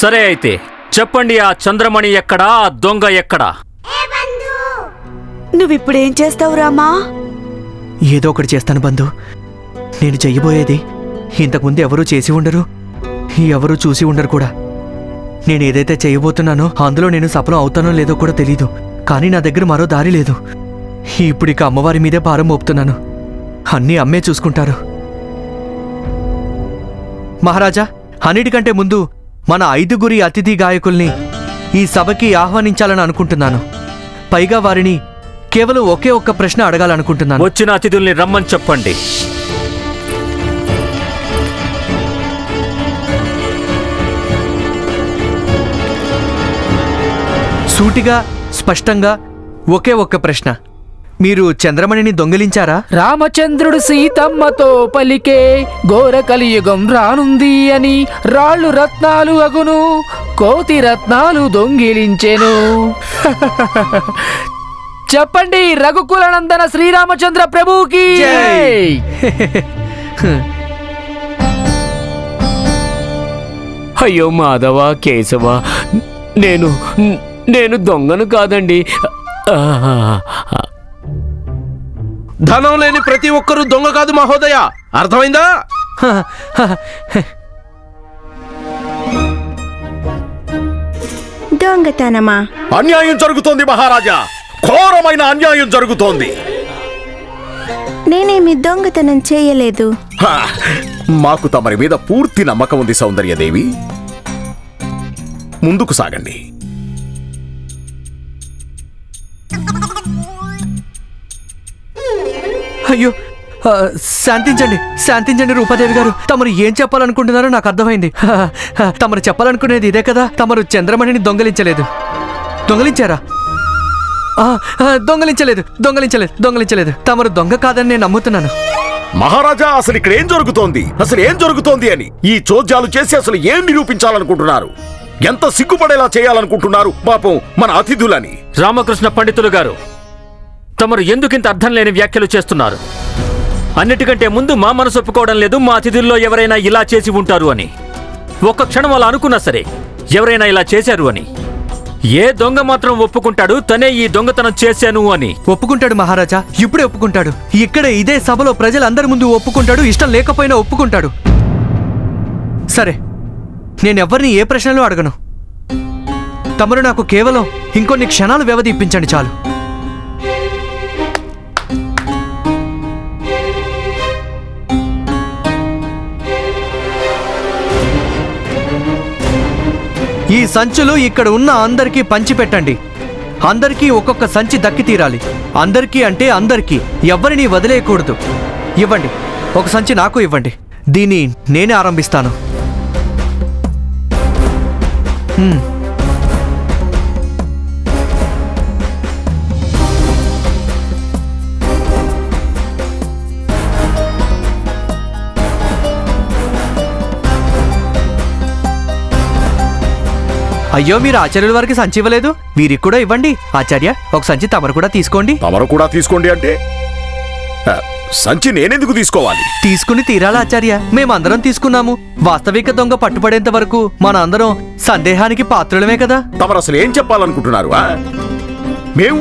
సరే అయితే చెప్పండి ఆ చంద్రమణి ఎక్కడా ఆ దొంగ ఎక్కడా? నువ్విప్పుడేం చేస్తావు రామా? ఏదో ఒకటి చేస్తాను బంధు. నేను చెయ్యబోయేది ఇంతకుముందు ఎవరూ చేసి ఉండరు. ఎవరూ చూసి ఉండరు కూడా. నేను ఏదైతే చేయబోతున్నానో అందులో నేను సఫలం అవుతానో లేదో కూడా తెలీదు. కానీ నా దగ్గర మరో దారి లేదు. ఇప్పుడు ఇక అమ్మవారి మీదే భారం మోపుతున్నాను. అన్నీ అమ్మే చూసుకుంటారు. మహారాజా అన్నిటికంటే ముందు మన ఐదుగురి అతిథి గాయకుల్ని ఈ సభకి ఆహ్వానించాలని అనుకుంటున్నాను. పైగా వారిని కేవలం ఒకే ఒక్క ప్రశ్న అడగాలనుకుంటున్నాను. వచ్చిన అతిథుల్ని రమ్మని చెప్పండి. సూటిగా స్పష్టంగా ఒకే ఒక్క ప్రశ్న. మీరు చంద్రమణిని దొంగిలించారా? రామచంద్రుడు సీతమ్మతో పలికే ఘోర కలియుగం రానుంది అని రాళ్ళు రత్నాలు అగును కోతి రత్నాలు దొంగిలించెను. చెప్పండి రఘుకులనందన శ్రీరామచంద్ర ప్రభుకి జై. అయ్యో మాధవ కేశవ నేను నేను దొంగను కాదండి. ధనం లేని ప్రతి ఒక్కరూ దొంగ కాదు మహోదయ. అర్థమైందా? దొంగతనమా? అన్యాయం జరుగుతోంది మహారాజా. ఘోరమైన అన్యాయం జరుగుతోంది. నేనేమి దొంగతనం చేయలేదు. హా, మాకు తమరి మీద పూర్తి నమ్మకం ఉంది సౌందర్యదేవి. ముందుకు సాగండి. అయ్యో ఆ, శాంతించండి శాంతించండి రూపాదేవి గారు. తమరు ఏం చెప్పాలనుకుంటున్నారో నాకు అర్థమైంది. తమరు చెప్పాలనుకునేది ఇదే కదా తమరు చంద్రమణిని దొంగలించలేదు. దొంగలించారా? దొంగలించలేదు దొంగలించలేదు దొంగలించలేదు. తమరు దొంగ కాదని నేను నమ్ముతున్నాను. మహారాజా అసలు ఇక్కడ ఏం జరుగుతోంది? అసలు ఏం జరుగుతోంది అని ఈ చోద్యాలు చేసి అసలు ఏం నిరూపించాలనుకుంటున్నారు? ఎంత సిగ్గుపడేలా చేయాలనుకుంటున్నారు? పాపం మన అతిథులని. రామకృష్ణ పండితులు గారు తమరు ఎందుకింత అర్థం లేని వ్యాఖ్యలు చేస్తున్నారు? అన్నిటికంటే ముందు మా మనసు ఒప్పుకోవడం లేదు మా అతిథుల్లో ఎవరైనా ఇలా చేసి ఉంటారు అని. ఒక్క క్షణం అలా అనుకున్నా సరే ఎవరైనా ఇలా చేశారు అని. ఏ దొంగ మాత్రం ఒప్పుకుంటాడు తనే ఈ దొంగతనం చేశాను అని. ఒప్పుకుంటాడు మహారాజా ఇప్పుడే ఒప్పుకుంటాడు. ఇక్కడ ఇదే సభలో ప్రజలందరి ముందు ఒప్పుకుంటాడు ఇష్టం లేకపోయినా ఒప్పుకుంటాడు. సరే నేనెవ్వరిని ఏ ప్రశ్నలు అడగను? తమరు నాకు కేవలం ఇంకొన్ని క్షణాలు వ్యవధి ఇప్పించండి చాలు. ఈ సంచులు ఇక్కడ ఉన్న అందరికీ పంచిపెట్టండి. అందరికీ ఒక్కొక్క సంచి దక్కి తీరాలి. అందరికీ అంటే అందరికీ. ఎవరిని వదిలేయకూడదు. ఇవ్వండి. ఒక సంచి నాకు ఇవ్వండి. దీన్ని నేనే ఆరంభిస్తాను. అయ్యో మీరు ఆచార్యుల వారికి సంచి ఇవ్వలేదు? వీరికి కూడా ఇవ్వండి. ఆచార్య ఒక సంచి తమరు కూడా తీసుకోండి. తమరు కూడా తీసుకోండి అంటే? సంచి నేనెందుకు తీసుకోవాలి? తీసుకుని తీరాలా ఆచార్య? మేమందరం తీసుకున్నాము. వాస్తవిక దొంగ పట్టుపడేంత వరకు మన అందరం సందేహానికి పాత్రులమే కదా. తమరు అసలు ఏం చెప్పాలనుకుంటున్నారు? మేము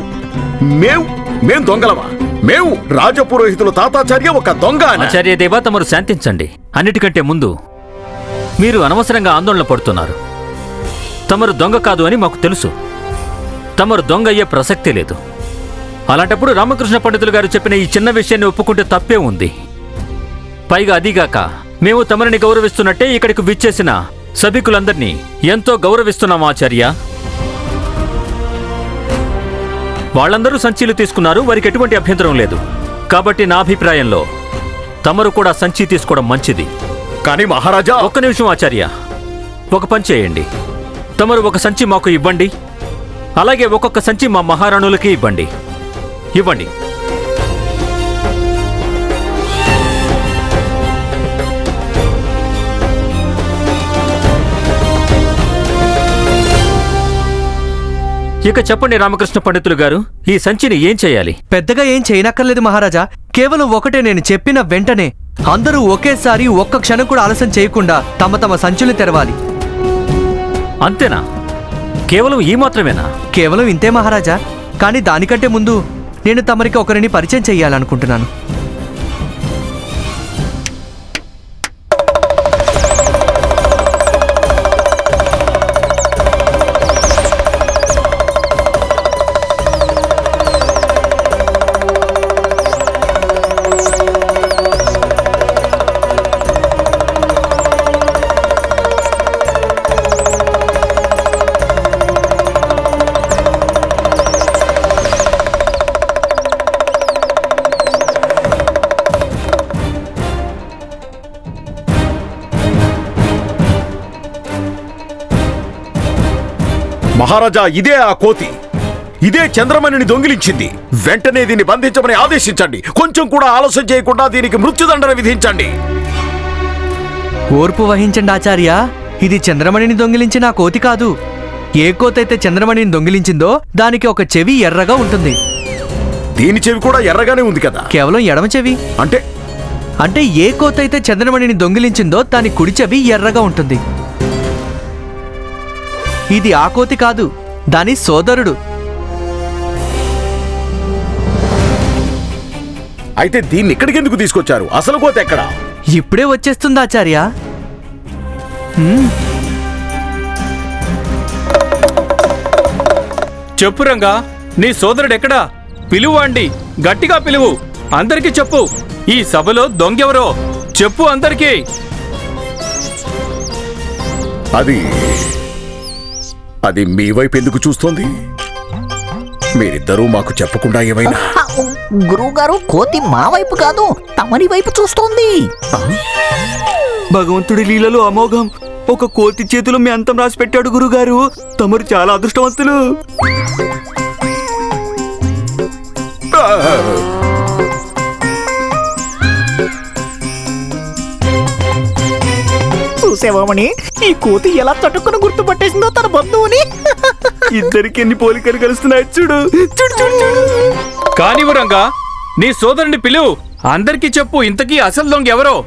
మేము మేం దొంగలమా? మేము రాజపురోహితులు తాతాచార్య ఒక దొంగ అనా? ఆచార్యదేవా తమరు శాంతించండి. అన్నిటికంటే ముందు మీరు అనవసరంగా ఆందోళన పడుతున్నారు. తమరు దొంగ కాదు అని మాకు తెలుసు. తమరు దొంగ అయ్యే ప్రసక్తే లేదు. అలాంటప్పుడు రామకృష్ణ పండితులు గారు చెప్పిన ఈ చిన్న విషయాన్ని ఒప్పుకుంటే తప్పే ఉంది. పైగా అదిగాక మేము తమరిని గౌరవిస్తున్నట్టే ఇక్కడికి విచ్చేసిన సభికులందరినీ ఎంతో గౌరవిస్తున్నాం ఆచార్య. వాళ్ళందరూ సంచీలు తీసుకున్నారు వారికి ఎటువంటి అభ్యంతరం లేదు. కాబట్టి నా అభిప్రాయంలో తమరు కూడా సంచి తీసుకోవడం మంచిది. కానీ మహారాజా! ఒక్క నిమిషం ఆచార్య. ఒక పని చేయండి. తమరు ఒక సంచి మాకు ఇవ్వండి. అలాగే ఒక్కొక్క సంచి మా మహారాణులకి ఇవ్వండి. ఇవ్వండి. ఇక చెప్పండి రామకృష్ణ పండితులు గారు ఈ సంచిని ఏం చేయాలి? పెద్దగా ఏం చేయనక్కర్లేదు మహారాజా. కేవలం ఒకటే నేను చెప్పిన వెంటనే అందరూ ఒకేసారి ఒక్క క్షణం కూడా ఆలస్యం చేయకుండా తమ తమ సంచులు తెరవాలి. అంతేనా? కేవలం ఈ మాత్రమేనా? కేవలం ఇంతే మహారాజా. కానీ దానికంటే ముందు నేను తమరికి ఒకరిని పరిచయం చేయాలనుకుంటున్నాను మహారాజా ఇదే ఆ కోతి. ఇదే చంద్రమణిని దొంగిలించింది. వెంటనే దీన్ని బంధించమని ఆదేశించండి. కొంచెం కూడా ఆలస్యం చేయకుండా దీనికి మృత్యుదండన విధించండి. ఓర్పు వహించండి ఆచార్య. ఇది చంద్రమణిని దొంగిలించిన కోతి కాదు. ఏ కోతైతే చంద్రమణిని దొంగిలించిందో దానికి ఒక చెవి ఎర్రగా ఉంటుంది. దీని చెవి కూడా ఎర్రగానే ఉంది కదా? కేవలం ఎడమ చెవి. అంటే? అంటే ఏ కోతైతే చంద్రమణిని దొంగిలించిందో దాని కుడి చెవి ఎర్రగా ఉంటుంది. ఇది ఆ కోతి కాదు దాని సోదరుడు. అయితే దీన్ని ఇక్కడికి ఎందుకు తీసుకొచ్చారు? అసలు కోత ఎక్కడ? ఇప్పుడే వచ్చేస్తుంది ఆచార్య. చెప్పు రంగా నీ సోదరుడెక్కడా పిలువండి గట్టిగా పిలువు. అందరికీ చెప్పు ఈ సభలో దొంగెవరో? చెప్పు అందరికీ. అది అది మీ వైపు ఎందుకు చూస్తోంది? మీరిద్దరూ మాకు చెప్పకుండా ఏమైనా? గురువుగారు కోతి మా వైపు కాదు తమరి వైపు చూస్తోంది. భగవంతుడి లీలలో అమోఘం. ఒక కోతి చేతిలో మీ అంతం రాసి పెట్టాడు గురుగారు తమరు చాలా అదృష్టవంతులు. చూసేవామని ఈ కోతి ఎలా చటుక్కున గుర్తుపట్టేసిందో తన బంధువుని? ఇద్దరికి ఎన్ని పోలికలు కలుస్తున్నాయి చూడు. చూడు చూడు చూడు. కానివ్వు రంగా నీ సోదరుని పిలువు. అందరికీ చెప్పు ఇంతకీ అసలు దొంగ ఎవరో?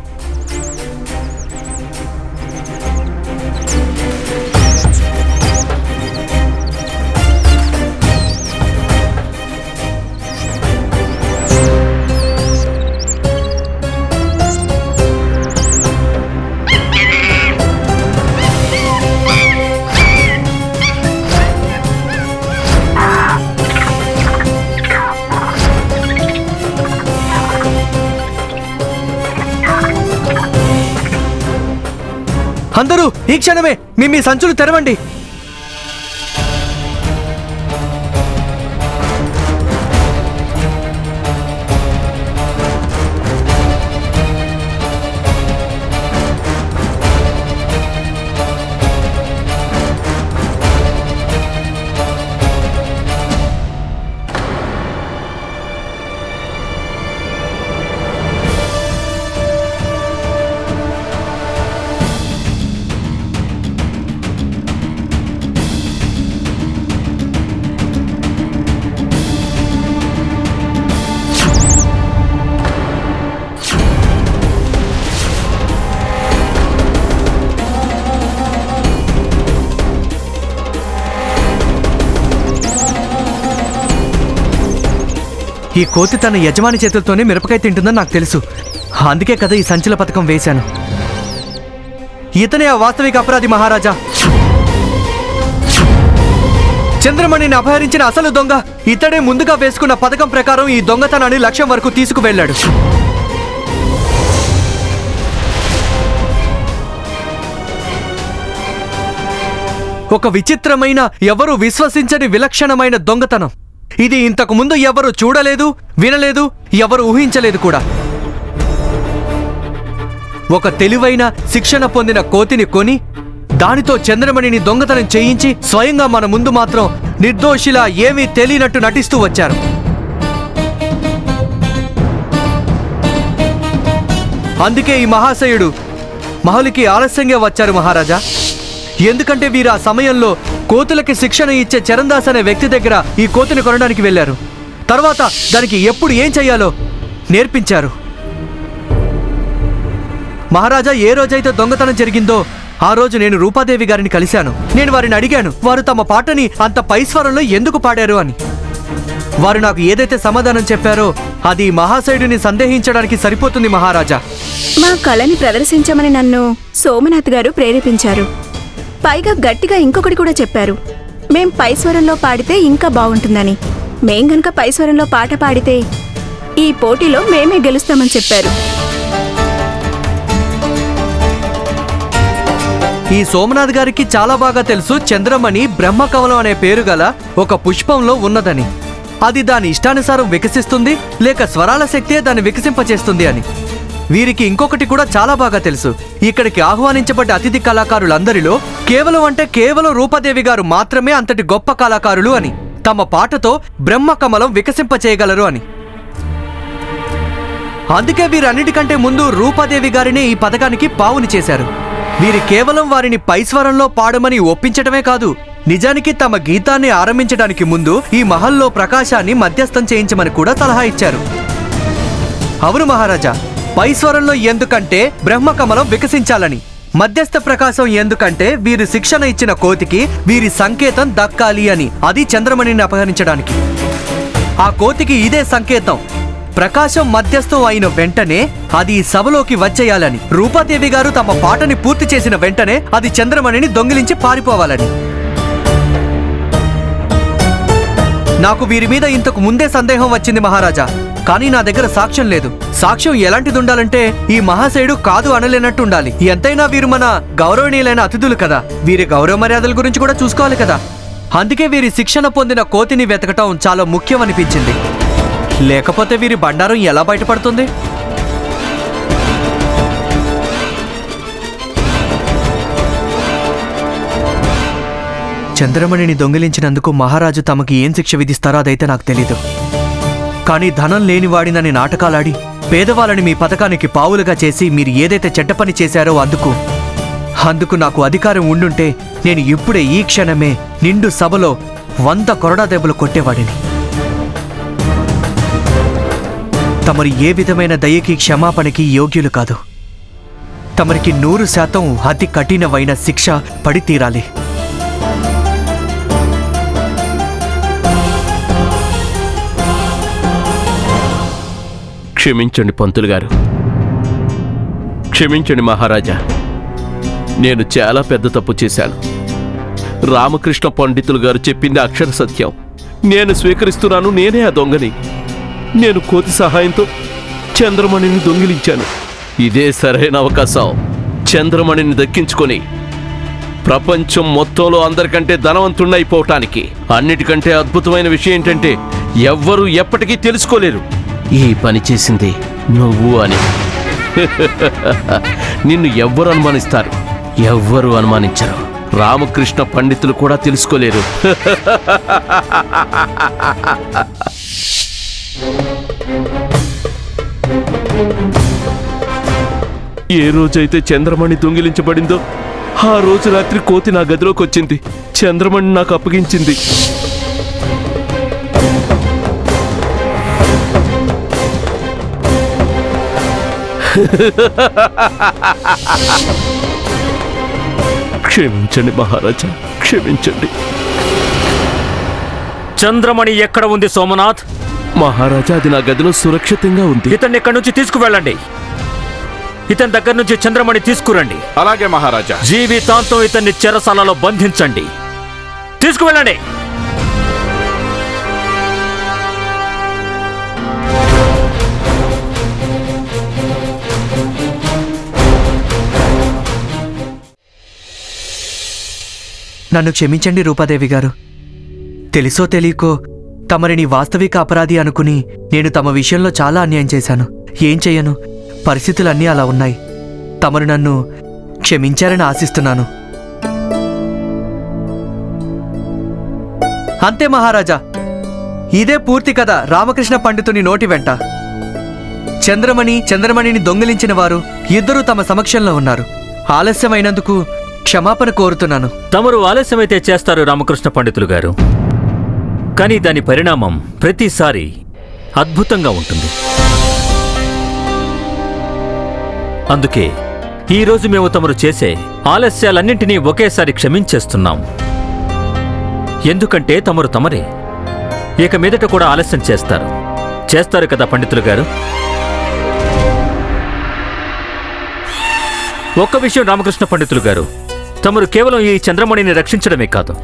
అందరూ ఈ క్షణమే మీ మీ సంచులు తెరవండి. ఈ కోతి తన యజమాని చేతులతోనే మిరపకాయ తింటుందని నాకు తెలుసు. అందుకే కదా ఈ సంచల పథకం వేశాను. ఇతనే ఆ వాస్తవిక అపరాధి మహారాజా. చంద్రమణిని అపహరించిన అసలు దొంగ ఇతడే ముందుగా వేసుకున్న పథకం ప్రకారం ఈ దొంగతనాన్ని లక్ష్యం వరకు తీసుకువెళ్ళాడు. ఒక విచిత్రమైన ఎవరు విశ్వసించని విలక్షణమైన దొంగతనం. ఇది ఇంతకు ముందు ఎవరు చూడలేదు వినలేదు ఎవరు ఊహించలేదు కూడా. ఒక తెలివైన శిక్షణ పొందిన కోతిని కొని దానితో చంద్రమణిని దొంగతనం చేయించి స్వయంగా మన ముందు మాత్రం నిర్దోషిలా ఏమీ తెలియనట్టు నటిస్తూ వచ్చారు. అందుకే ఈ మహాశయుడు మహలికి ఆలస్యంగా వచ్చారు మహారాజా. ఎందుకంటే వీరు ఆ సమయంలో కోతులకి శిక్షణ ఇచ్చే చరణదాస్ అనే వ్యక్తి దగ్గర ఈ కోతిని కొనడానికి వెళ్ళారు. తర్వాత దానికి ఎప్పుడు ఏం చెయ్యాలో నేర్పించారు. మహారాజా ఏ రోజైతే దొంగతనం జరిగిందో ఆ రోజు నేను రూపాదేవి గారిని కలిశాను. నేను వారిని అడిగాను వారు తమ పాటని అంత పైస్వరంలో ఎందుకు పాడారు? అని. వారు నాకు ఏదైతే సమాధానం చెప్పారో అది మహాశయుడిని సందేహించడానికి సరిపోతుంది మహారాజా. మా కళని ప్రదర్శించమని నన్ను సోమనాథ్ గారు ప్రేరేపించారు. పైగా గట్టిగా ఇంకొకటి కూడా చెప్పారు. మేం పై స్వరంలో పాడితే ఇంకా బాగుంటుందని. మేం గనక పై స్వరంలో పాట పాడితే ఈ పోటీలో మేమే గెలుస్తామని చెప్పారు. ఈ సోమనాథ్ గారికి చాలా బాగా తెలుసు చంద్రమణి బ్రహ్మకవలం అనే పేరు గల ఒక పుష్పంలో ఉన్నదని. అది దాని ఇష్టానుసారం వికసిస్తుంది లేక స్వరాల శక్తే దాన్ని వికసింపచేస్తుంది అని. వీరికి ఇంకొకటి కూడా చాలా బాగా తెలుసు. ఇక్కడికి ఆహ్వానించబడ్డ అతిథి కళాకారులందరిలో కేవలం అంటే కేవలం రూపదేవి గారు మాత్రమే అంతటి గొప్ప కళాకారులు అని తమ పాటతో బ్రహ్మకమలం వికసింపచేయగలరు అని. అందుకే వీరన్నిటికంటే ముందు రూపాదేవి గారినే ఈ పథకానికి పావుని చేశారు. వీరి కేవలం వారిని పైస్వరంలో పాడమని ఒప్పించటమే కాదు నిజానికి తమ గీతాన్ని ఆరంభించడానికి ముందు ఈ మహల్లో ప్రకాశాన్ని మధ్యస్థం చేయించమని కూడా సలహా ఇచ్చారు. అవును మహారాజా పైస్వరంలో ఎందుకంటే బ్రహ్మకమలం వికసించాలని మధ్యస్థ ప్రకాశం ఎందుకంటే వీరు శిక్షణ ఇచ్చిన కోతికి వీరి సంకేతం దక్కాలి అని అది చంద్రమణిని అపహరించడానికి. ఆ కోతికి ఇదే సంకేతం. ప్రకాశం మధ్యస్థం అయిన వెంటనే అది సభలోకి వచ్చేయాలని రూపాదేవి గారు తమ పాటని పూర్తి చేసిన వెంటనే అది చంద్రమణిని దొంగిలించి పారిపోవాలని. నాకు వీరి మీద ఇంతకు ముందే సందేహం వచ్చింది మహారాజా. కానీ నా దగ్గర సాక్ష్యం లేదు. సాక్ష్యం ఎలాంటిది ఉండాలంటే ఈ మహాశయుడు కాదు అనలేనట్టు ఉండాలి ఎంతైనా వీరు మన గౌరవనీయులైన అతిథులు కదా. వీరి గౌరవ మర్యాదల గురించి కూడా చూసుకోవాలి కదా. అందుకే వీరి శిక్షణ పొందిన కోతిని వెతకటం చాలా ముఖ్యం అనిపించింది లేకపోతే వీరి బండారం ఎలా బయటపడుతుంది? చంద్రమణిని దొంగిలించినందుకు మహారాజు తమకి ఏం శిక్ష విధిస్తారో అదైతే నాకు తెలీదు. కానీ ధనం లేనివాడినని నాటకాలాడి పేదవాళ్ళని మీ పథకానికి పావులుగా చేసి మీరు ఏదైతే చెడ్డ పని చేశారో అందుకు. అందుకు నాకు అధికారం ఉండుంటే నేను ఇప్పుడే ఈ క్షణమే నిండు సభలో వంద కొరడా దెబ్బలు కొట్టేవాడిని. తమరు ఏ విధమైన దయకి క్షమాపణకి యోగ్యులు కాదు. తమరికి నూరు శాతం అతి కఠినమైన శిక్ష పడి తీరాలి క్షమించండి పంతులు గారు. క్షమించండి మహారాజా. నేను చాలా పెద్ద తప్పు చేశాను. రామకృష్ణ పండితులు గారు చెప్పింది అక్షర సత్యం. నేను స్వీకరిస్తున్నాను నేనే ఆ దొంగని. నేను కోతి సహాయంతో చంద్రమణిని దొంగిలించాను. ఇదే సరైన అవకాశం. చంద్రమణిని దక్కించుకొని ప్రపంచం మొత్తంలో అందరికంటే ధనవంతుణ్ణైపోవటానికి అన్నిటికంటే అద్భుతమైన విషయం ఏంటంటే ఎవ్వరూ ఎప్పటికీ తెలుసుకోలేరు. ఈ పని చేసింది నువ్వు అని. నిన్ను ఎవ్వరు అనుమానిస్తారు. ఎవ్వరు అనుమానించరు. రామకృష్ణ పండితులు కూడా తెలుసుకోలేరు. ఏ రోజైతే చంద్రమణి దొంగిలించబడిందో ఆ రోజు రాత్రి కోతి నా గదిలోకి వచ్చింది చంద్రమణి నాకు అప్పగించింది. క్షమించండి మహారాజా క్షమించండి. చంద్రమణి ఎక్కడ ఉంది సోమనాథ్? మహారాజా అది నా గదిలో సురక్షితంగా ఉంది. ఇతన్ని ఇక్కడి నుంచి తీసుకువెళ్ళండి. ఇతని దగ్గర నుంచి చంద్రమణి తీసుకురండి. అలాగే మహారాజా. జీవితాంతం ఇతన్ని చెరసాలలో బంధించండి. తీసుకువెళ్ళండి. నన్ను క్షమించండి రూపాదేవి గారు. తెలుసో తెలియకో తమరిని వాస్తవిక అపరాధి అనుకుని నేను తమ విషయంలో చాలా అన్యాయం చేశాను. ఏం చెయ్యను పరిస్థితులన్నీ అలా ఉన్నాయి. తమరు నన్ను క్షమించారని ఆశిస్తున్నాను. అంతే మహారాజా. ఇదే పూర్తి కథ రామకృష్ణ పండితుని నోటి వెంట. చంద్రమణి చంద్రమణిని దొంగిలించిన వారు ఇద్దరూ తమ సమక్షంలో ఉన్నారు. ఆలస్యమైనందుకు క్షమాపణ కోరుతున్నాను. తమరు ఆలస్యమైతే చేస్తారు రామకృష్ణ పండితులు గారు. కానీ దాని పరిణామం ప్రతిసారి అద్భుతంగా ఉంటుంది. అందుకే ఈరోజు మేము తమరు చేసే ఆలస్యాలన్నింటినీ ఒకేసారి క్షమించేస్తున్నాం. ఎందుకంటే తమరు తమరే. ఇక మీదట కూడా ఆలస్యం చేస్తారు. చేస్తారు కదా పండితులు గారు? ఒక్క విషయం రామకృష్ణ పండితులు గారు. తమరు కేవలం ఈ చంద్రమణిని రక్షించడమే కాదు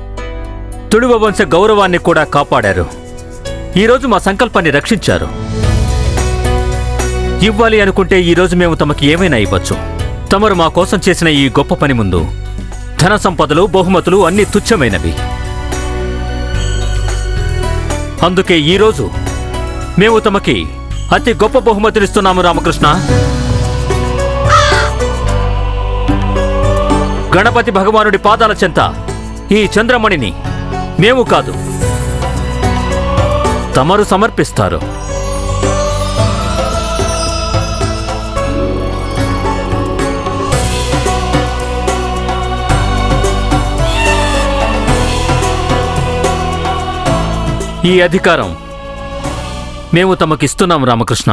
తుడువ వంశ గౌరవాన్ని కూడా కాపాడారు. ఈరోజు మా సంకల్పాన్ని రక్షించారు. ఇవ్వాలి అనుకుంటే ఈరోజు మేము తమకి ఏమైనా ఇవ్వచ్చు. తమరు మా కోసం చేసిన ఈ గొప్ప పని ముందు ధన సంపదలు బహుమతులు అన్ని తుచ్చమైనవి. అందుకే ఈరోజు మేము తమకి అతి గొప్ప బహుమతినిస్తున్నాము రామకృష్ణ. గణపతి భగవానుడి పాదాల చెంత ఈ చంద్రమణిని మేము కాదు. తమరు సమర్పిస్తారు. ఈ అధికారం మేము తమకిస్తున్నాం రామకృష్ణ.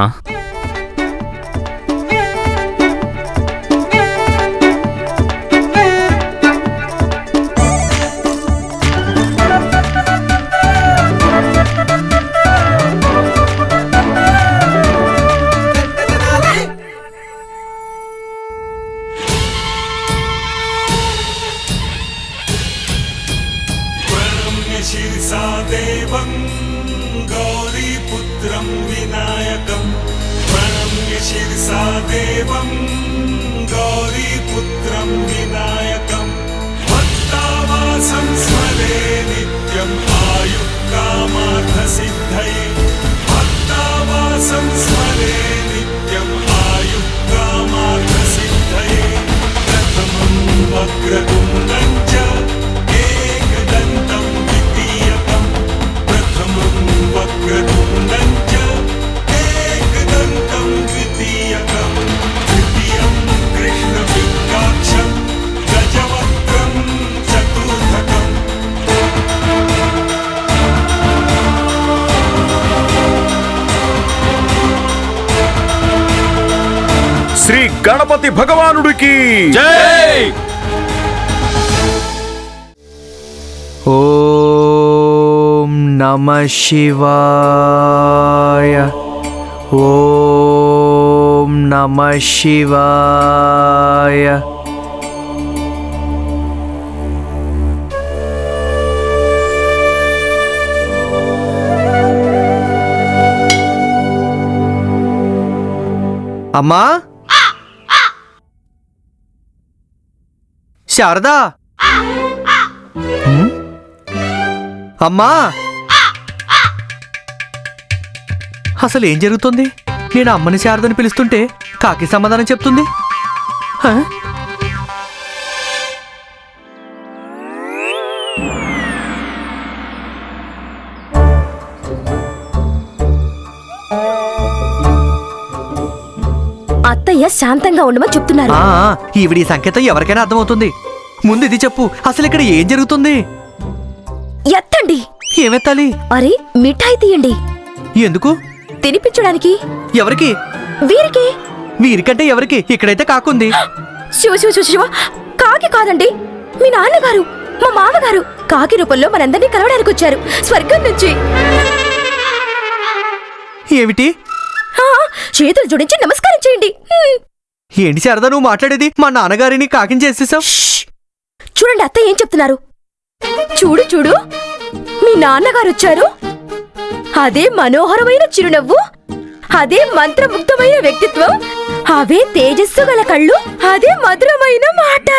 వినాయకం. ప్రణమ్య శిరసా దేవం గౌరీపుత్రం వినాయకం. భక్తావాసం స్మరే నిత్యం ఆయు కామార్థ సిద్ధై భక్తావాసం స్మరే నిత్యం ఆయు కామార్థ సిద్ధై ప్రథమం వక్రతుం గణపతి భగవానుడికి ఓం నమ శివాయ ఓం నమ శివాయ అమ్మా శారదా? అమ్మా! అసలు ఏం జరుగుతుంది? నేను అమ్మని శారదని పిలుస్తుంటే కాకి సమాధానం చెప్తుంది? అత్తయ్య శాంతంగా ఉండమని చెప్తున్నారు. ఆ, ఈవిడి సంకేతం ఎవరికైనా అర్థమవుతుంది. ముందు ఇది చెప్పు అసలు ఇక్కడ ఏం జరుగుతుంది? ఎత్తండి. ఏమెత్తాలి? అరే మిఠాయి తీయండి. ఎందుకు? తినిపించడానికి. ఎవరికి? వీరికి. వీరికంటే ఎవరికి? ఇక్కడైతే కాకుంది. శివ శివ శివ శివ కాకి కాదండి. మీ నాన్నగారు మా మామగారు కాకి రూపంలో మనందరినీ కలవడానికి వచ్చారు స్వర్గం నుంచి. ఏమిటి? చేతులు జోడించి నమస్కారం చేయండి. ఏంటి శారదా నువ్వు మాట్లాడేది? మా నాన్నగారిని కాకిని చేసేసావు? చూడండి అత్త ఏం చెప్తున్నారు. చూడు చూడు. మీ నాన్నగారు వచ్చారు అదే మనోహరమైన చిరునవ్వు. అదే మంత్రముగ్ధమైన వ్యక్తిత్వం. అవే తేజస్సు గల కళ్ళు అదే మధురమైన మాట.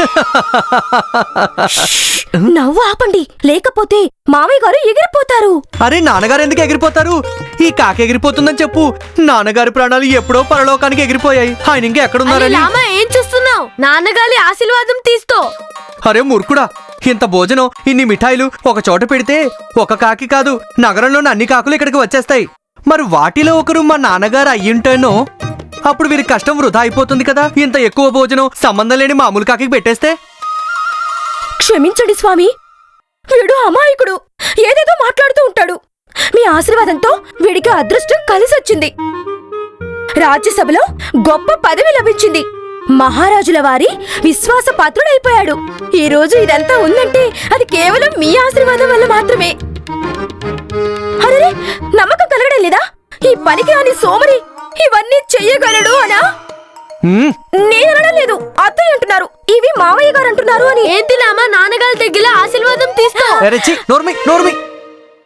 నవ్వు ఆపండి లేకపోతే మామయ్య గారు ఎగిరిపోతారు. అరే నాన్నగారు ఎందుకు ఎగిరిపోతారు? ఈ కాకి ఎగిరిపోతుందని చెప్పు. నాన్నగారి ప్రాణాలు ఎప్పుడో పరలోకానికి ఎగిరిపోయాయి. ఆయన ఇంకా ఎక్కడున్నారని? ఏం చూస్తున్నావు? నాన్నగారి ఆశీర్వాదం తీస్తూ అరే మూర్ఖుడా ఇంత భోజనం ఇన్ని మిఠాయిలు ఒక చోట పెడితే ఒక కాకి కాదు నగరంలోని అన్ని కాకులు ఇక్కడికి వచ్చేస్తాయి. మరి వాటిలో ఒకరు మా నాన్నగారు అయ్యుంటేనో? అప్పుడు వీరి కష్టం వృధా అయిపోతుంది కదా. ఇంత ఎక్కువ భోజనం సంబంధం లేని మామూలు కాకి పెట్టేస్తే? క్షమించండి స్వామి. వీడు అమాయకుడు. ఏదేదో మాట్లాడుతూ ఉంటాడు. మీ ఆశీర్వాదంతో వీడికి అదృష్టం కలిసొచ్చింది. రాజ్యసభలో గొప్ప పదవి లభించింది. మహారాజుల వారి విశ్వాస పాత్రుడైపోయాడు. ఈ రోజు ఇదంతా ఉందంటే అది కేవలం మీ ఆశీర్వాదం వల్ల మాత్రమే. అరే నమ్మకం కలగడం లేదా? ఈ పనికి అని సోమరి ఇవన్నీ చెయ్యగలడు అనా? హ్మ్, నేను అనడం లేదు అత్తయ్య అంటున్నారు ఇవి మావయ్య గారు అంటున్నారు అని. ఏంటి లామా నాన్నగారి దగ్గర ఆశీర్వాదం తీసుకో.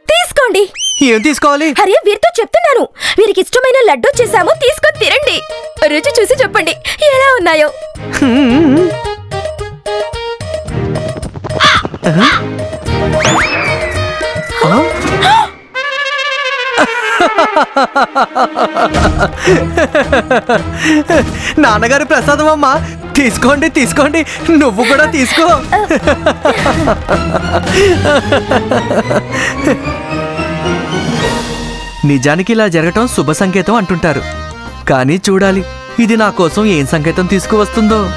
తీసుకోండి. ఏం తీసుకోవాలి? అరే వీరితో చెప్తున్నాను వీరికి ఇష్టమైన లడ్డు చేశాము తీసుకొని తినండి. రుచి చూసి చెప్పండి ఎలా ఉన్నాయో. నాన్నగారి ప్రసాదం అమ్మా. తీసుకోండి తీసుకోండి. నువ్వు కూడా తీసుకో. నిజానికి ఇలా జరగటం శుభ సంకేతం అంటుంటారు. కానీ చూడాలి ఇది నా కోసం ఏం సంకేతం తీసుకువస్తుందో.